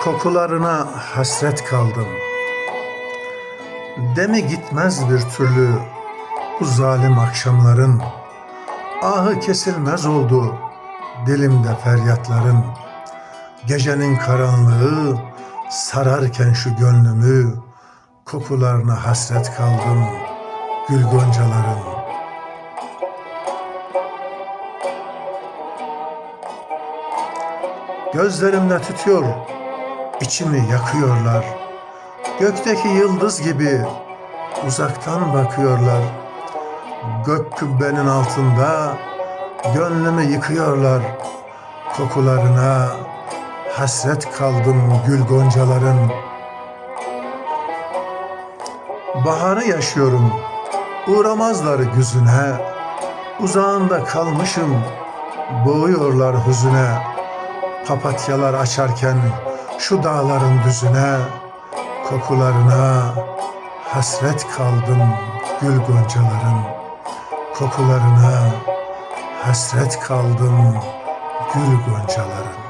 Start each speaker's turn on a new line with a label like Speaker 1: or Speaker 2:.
Speaker 1: Kokularına hasret kaldım. Demi gitmez bir türlü bu zalim akşamların. Ahı kesilmez oldu dilimde feryatların. Gecenin karanlığı sararken şu gönlümü kokularına hasret kaldım gül goncaların. Gözlerimde tütüyor, içimi yakıyorlar. Gökteki yıldız gibi uzaktan bakıyorlar. Gök kubbenin altında gönlümü yıkıyorlar. Kokularına hasret kaldım gül goncaların. Baharı yaşıyorum, uğramazlar güzüne. Uzağında kalmışım, boğuyorlar hüzüne. Papatyalar açarken şu dağların düzüne kokularına hasret kaldım gül goncaların kokularına. Hasret kaldım gül goncaların